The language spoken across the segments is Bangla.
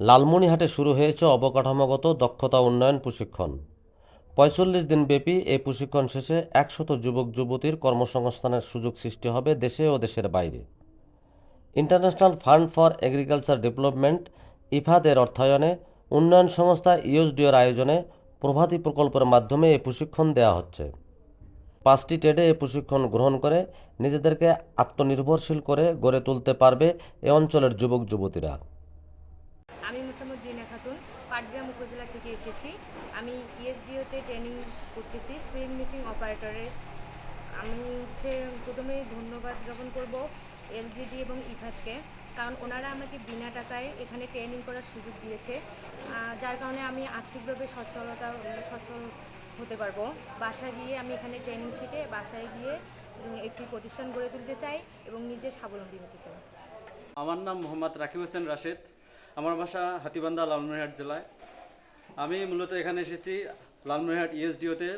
লালমনিহাটে শুরু হয়েছে অবকাঠামোগত দক্ষতা উন্নয়ন প্রশিক্ষণ। পঁয়তাল্লিশ দিনব্যাপী এই প্রশিক্ষণ শেষে একশত যুবক, যুবতীর কর্মসংস্থানের সুযোগ সৃষ্টি হবে দেশে ও দেশের বাইরে। International fund for agriculture development ইফাদের অর্থায়নে উন্নয়ন সংস্থা ইউএসডিওর আয়োজনে প্রভাতী প্রকল্পের মাধ্যমে এই প্রশিক্ষণ দেওয়া হচ্ছে। পাঁচটি ট্রেডে এই প্রশিক্ষণ গ্রহণ করে নিজেদেরকে আত্মনির্ভরশীল করে গড়ে তুলতে পারবে এ অঞ্চলের যুবক, যুবতীরা। খাতুন পাটগ্রাম উপজেলা থেকে এসেছি। আমি ইএসডিওতে ট্রেনিং করতেছি স্প্রিং মেশিন অপারেটরে আমি হচ্ছে প্রথমেই ধন্যবাদ জ্ঞাপন করব এলজিডি এবং ইফাতকে, কারণ ওনারা আমাকে বিনা টাকায় এখানে ট্রেনিং করার সুযোগ দিয়েছে। যার কারণে আমি আর্থিকভাবে সচ্ছলতা, সচ্ছল হতে পারব। বাসায় গিয়ে আমি এখানে ট্রেনিং শিখে বাসায় গিয়ে একটি প্রতিষ্ঠান গড়ে তুলতে চাই এবং নিজে স্বাবলম্বী হতে চাই। আমার নাম মোহাম্মদ রাকিব হোসেন রাশেদ। আমার বাসা হাতিবান্ধা, লালমনিরহাট জেলায়। আমি মূলত এখানে এসেছি লালমনিরহাট ইএসডিওতে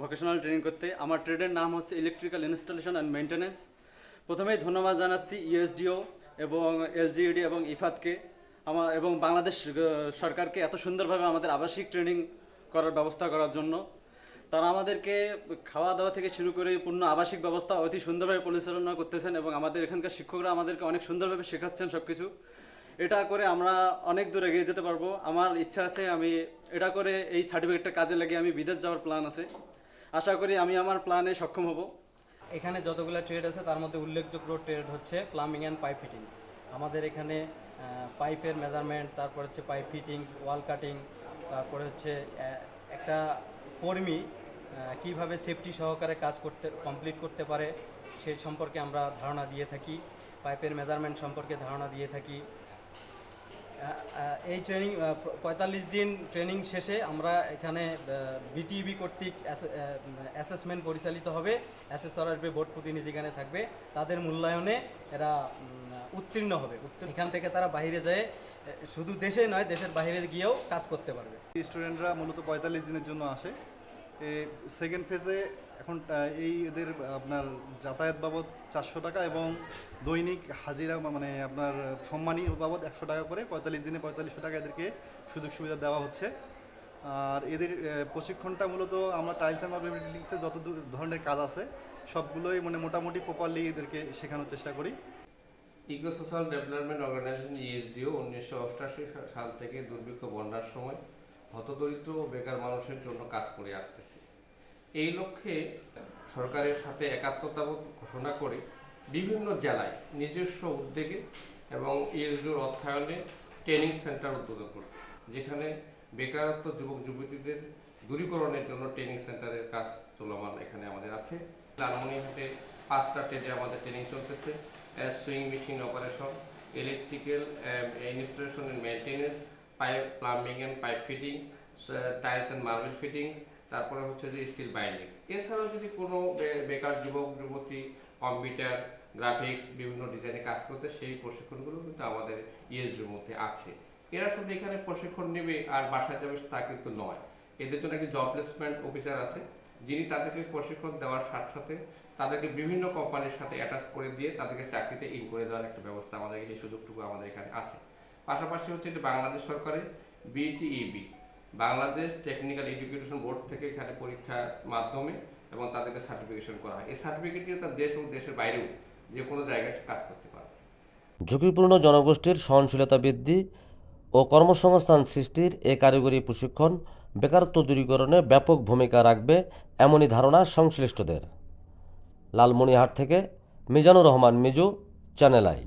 ভোকেশনাল ট্রেনিং করতে। আমার ট্রেডের নাম হচ্ছে ইলেকট্রিক্যাল ইনস্টলেশন অ্যান্ড মেনটেন্যান্স প্রথমেই ধন্যবাদ জানাচ্ছি ইএসডিও এবং এলজিইডি এবং ইফাতকে। আমার এবং বাংলাদেশ সরকারকে এত সুন্দরভাবে আমাদের আবাসিক ট্রেনিং করার ব্যবস্থা করার জন্য। তারা আমাদেরকে খাওয়া দাওয়া থেকে শুরু করে পূর্ণ আবাসিক ব্যবস্থা অতি সুন্দরভাবে পরিচালনা করতেছেন এবং আমাদের এখানকার শিক্ষকরা আমাদেরকে অনেক সুন্দরভাবে শেখাচ্ছেন সব কিছু এটা করে আমরা অনেক দূর এগিয়ে যেতে পারব। আমার ইচ্ছা আছে আমি এটা করে এই সার্টিফিকেটটা কাজে লাগিয়ে আমি বিদেশ যাওয়ার প্ল্যান আছে। আশা করি আমি আমার প্ল্যানে সক্ষম হব। এখানে যতগুলো ট্রেড আছে, তার মধ্যে উল্লেখযোগ্য ট্রেড হচ্ছে প্লাম্বিং অ্যান্ড পাইপ ফিটিংস আমাদের এখানে পাইপের মেজারমেন্ট তারপর হচ্ছে পাইপ ফিটিংস ওয়াল কাটিং তারপরে হচ্ছে একটা কর্মী কীভাবে সেফটি সহকারে কাজ করতে কমপ্লিট করতে পারে, সে সম্পর্কে আমরা ধারণা দিয়ে থাকি। পাইপের মেজারমেন্ট সম্পর্কে ধারণা দিয়ে থাকি। এই ট্রেনিং পঁয়তাল্লিশ দিন ট্রেনিং শেষে আমরা এখানে বিটিবি কর্তৃক অ্যাসেসমেন্ট পরিচালিত হবে। অ্যাসেসর আসবে বোর্ড প্রতিনিধি এখানে থাকবে। তাদের মূল্যায়নে এরা উত্তীর্ণ হবে। এখান থেকে তারা বাইরে যায় শুধু দেশে নয়, দেশের বাইরে গিয়েও কাজ করতে পারবে। স্টুডেন্টরা মূলত পঁয়তাল্লিশ দিনের জন্য আসে। সেকেন্ড ফেজে এখন এই এদের আপনার যাতায়াত বাবদ চারশো টাকা এবং দৈনিক হাজিরা মানে আপনার সম্মানী বাবদ একশো টাকা করে, পঁয়তাল্লিশ দিনে পঁয়তাল্লিশশো টাকা এদেরকে সুযোগ সুবিধা দেওয়া হচ্ছে। আর এদের প্রশিক্ষণটা মূলত আমরা টাইলস অ্যান্ড মার্বেল বিল্ডিংসে যত ধরনের কাজ আছে, সবগুলোই মানে মোটামুটি প্রপারলি এদেরকে শেখানোর চেষ্টা করি। Eco social development organization ESDO উনিশশো অষ্টাশি সাল থেকে দুর্ভিক্ষ বন্যার সময় হতদরিদ্র ও বেকার মানুষের জন্য কাজ করে আসতেছে। এই লক্ষ্যে সরকারের সাথে একাত্মতাবোধ ঘোষণা করে বিভিন্ন জেলায় নিজস্ব উদ্যোগে এবং ইএসডিওর অর্থায়নে ট্রেনিং সেন্টার উদ্বোধন করছে, যেখানে বেকারত্ব যুবক যুবতীদের দূরীকরণের জন্য ট্রেনিং সেন্টারের কাজ চলমান এখানে আমাদের আছে। লালমনিরহাটে পাঁচটা ট্রেডে আমাদের ট্রেনিং চলতেছে sewing machine operation, electrical installation maintenance pipe plumbing and pipe fitting tiles and marble fitting তারপরে হচ্ছে যে স্টিল বাইন্ডিং এছাড়াও যদি কোনো বেকার যুবক, যুবতী কম্পিউটার গ্রাফিক্স বিভিন্ন ডিজাইনে কাজ করতে সেই প্রশিক্ষণগুলো কিন্তু আমাদের ইএসডির মধ্যে আছে। এরা শুধু এখানে প্রশিক্ষণ নেবে আর বাসায় যাবে তা কিন্তু নয়। এদের জন্য একটি জব প্লেসমেন্ট অফিসার আছে। যিনি তাদেরকে প্রশিক্ষণ দেওয়ার সাথে সাথে তাদেরকে বিভিন্ন কোম্পানির সাথে অ্যাটাচ করে দিয়ে তাদেরকে চাকরিতে ইন করে দেওয়ার একটা ব্যবস্থা আমাদের এই সুযোগটুকু আমাদের এখানে আছে। পাশাপাশি হচ্ছে যে বাংলাদেশ সরকারের BTEB Bangladesh technical education board থেকে এখানে পরীক্ষার মাধ্যমে এবং তাদেরকে সার্টিফিকেশন করা হয়। এই সার্টিফিকেট দিয়ে তার দেশ এবং দেশের বাইরেও যে কোনো জায়গায় কাজ করতে পারবে। ঝুঁকিপূর্ণ জনগোষ্ঠীর সহনশীলতা বৃদ্ধি ও কর্মসংস্থান সৃষ্টির এ কারিগরি প্রশিক্ষণ বেকারত্ব দূরীকরণে ব্যাপক ভূমিকা রাখবে এমনই ধারণা সংশ্লিষ্টদের। লালমনিহাট থেকে মিজানুর রহমান, মিজু, চ্যানেল আই।